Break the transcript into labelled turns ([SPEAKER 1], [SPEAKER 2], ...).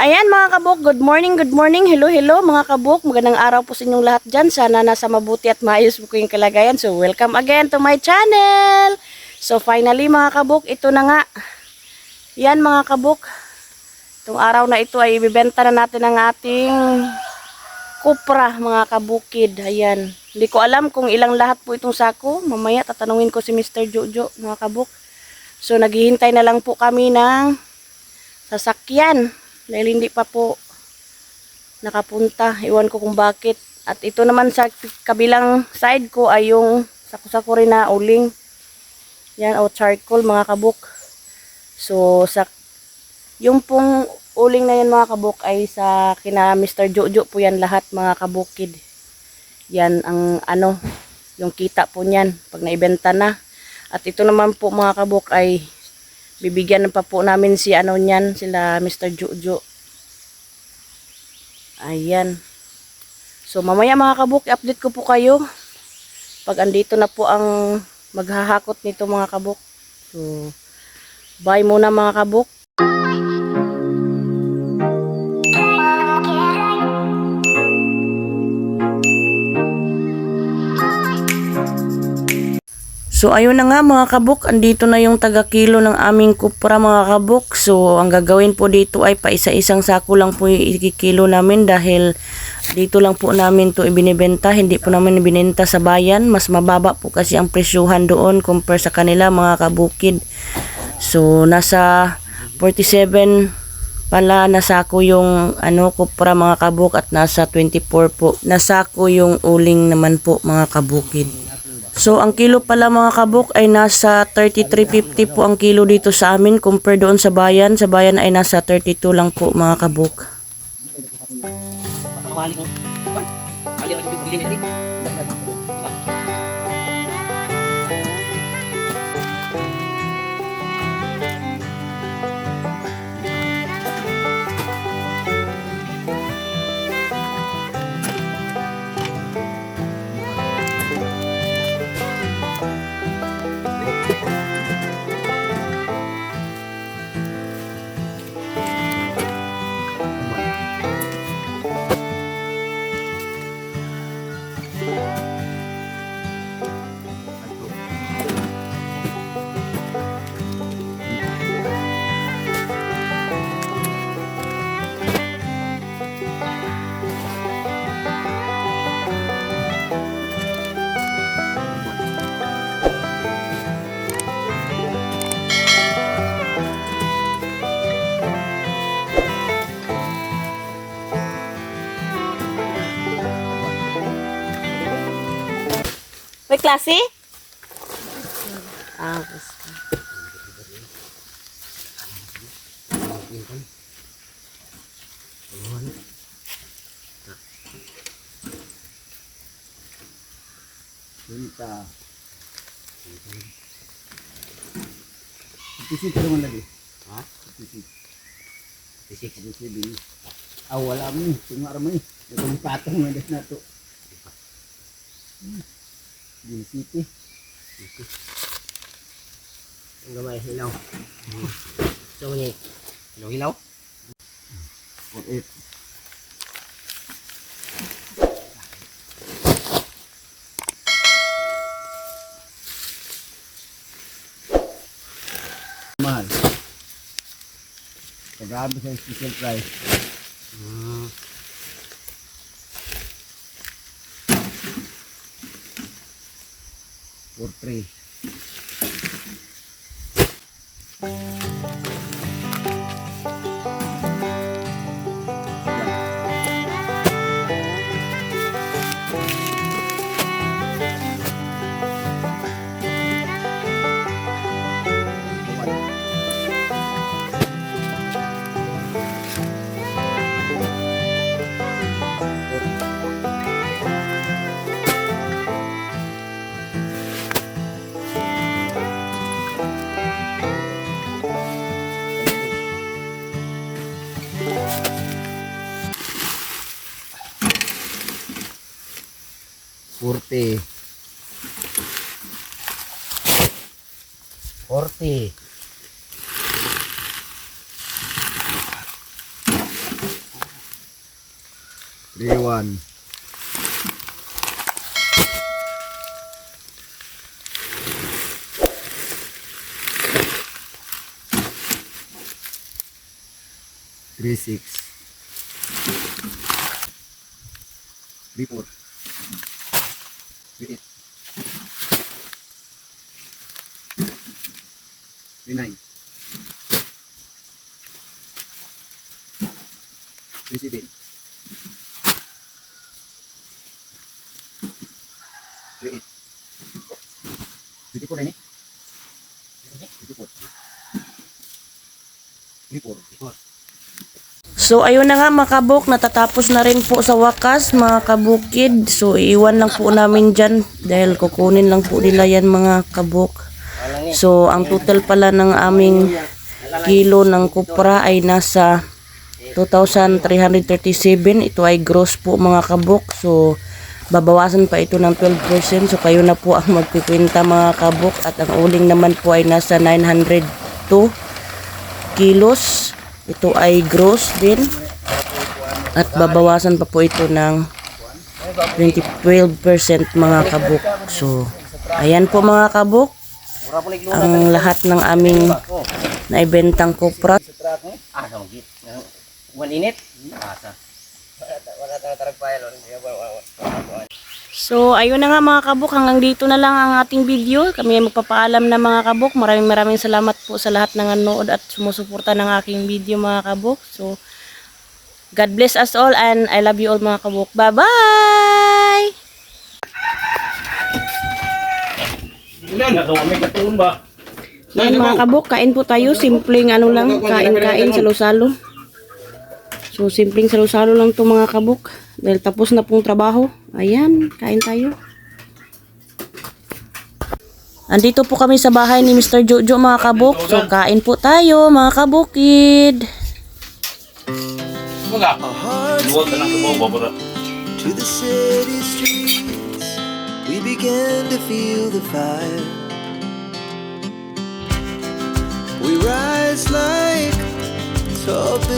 [SPEAKER 1] Ayan mga kabuk, good morning, good morning. Hello, hello mga kabuk. Magandang araw po sa inyong lahat dyan. Sana nasa mabuti at maayos po yung kalagayan. So welcome again to my channel. So finally mga kabuk, ito na nga. Yan mga kabuk. Itong araw na ito ay ibibenta na natin ang ating kupra mga kabukid. Ayan. Hindi ko alam kung ilang lahat po itong sako. Mamaya tatanungin ko si Mr. Jojo mga kabuk. So naghihintay na lang po kami ng sasakyan dahil hindi pa po nakapunta. Iwan ko kung bakit. At ito naman sa kabilang side ko ay yung sako-sako rin na uling. Yan, o charcoal mga kabuk. So, sa yung pong uling na yan mga kabuk ay sa kina Mr. Jojo po yan lahat mga kabukid. Yan ang ano, yung kita po niyan pag naibenta na. At ito naman po mga kabuk ay bibigyan pa po namin si ano niyan, sila Mr. Jojo. Ayan. So mamaya mga kabuk, update ko po kayo pag andito na po ang maghahakot nito mga kabuk. So bye muna mga kabuk. So ayun na nga mga kabuk, andito na yung taga-kilo ng aming kupra mga kabuk. So ang gagawin po dito ay pa isa-isang sako lang po yung ikikilo namin dahil dito lang po namin to ibinibenta, hindi po namin ibinenta sa bayan. Mas mababa po kasi ang presyuhan doon compare sa kanila mga kabukid. So nasa 47 pala nasako yung ano kupra mga kabuk at nasa 24 po nasako yung uling naman po mga kabukid. So, ang kilo pala mga kabuk ay nasa 33.50 po ang kilo dito sa amin compare doon sa bayan. Sa bayan ay nasa 32 lang po mga kabuk. May klase? Ah, basta.
[SPEAKER 2] Punta. Pisik ka naman lagi. Ha? Pisik. Pisik. Pisik din. Ah, wala mo ni. Tungar mo ni. Itong patong na des na to. Hmm.
[SPEAKER 3] dikiti gamay hilaw so ni hilaw hilaw
[SPEAKER 2] what it mahal Grabe sa special price. Mm. 4-3 40 40 Rewan Three six. Report. Three eight. Three nine. Three seven. Three eight. Three
[SPEAKER 1] So ayun na nga mga kabuk, natatapos na rin po sa wakas mga kabukid. So iiwan lang po namin dyan dahil kukunin lang po nila yan mga kabuk. So ang total pala ng aming kilo ng kupra ay nasa 2,337. Ito ay gross po mga kabuk. So babawasan pa ito ng 12%. So kayo na po ang magpikwenta mga kabuk. At ang uling naman po ay nasa 902 kilos. Ito ay gross din. At babawasan pa po ito ng 20, 12% mga kabuk. So, ayan po mga kabuk. Ang lahat ng aming naibentang kopra.
[SPEAKER 3] Ah, sa magit. One init. Asa. Wala ta tarag file.
[SPEAKER 1] So, ayun na nga mga kabuk. Hanggang dito na lang ang ating video. Kami ay magpapaalam na mga kabuk. Maraming maraming salamat po sa lahat ng nanood at sumusuporta ng aking video mga kabuk. So, God bless us all and I love you all mga kabuk. Bye-bye! Yan mga kabuk, kain po tayo. Simpleng ano lang, kain-kain, salo-salo. So, simpleng salo-salo lang to mga kabuk. Dahil tapos na pong trabaho. Ayan, kain tayo. Andito po kami sa bahay ni Mr. Jojo mga kabuk. So, kain po tayo mga kabukid.
[SPEAKER 4] to the city streets. We began to feel the fire. We rise like tall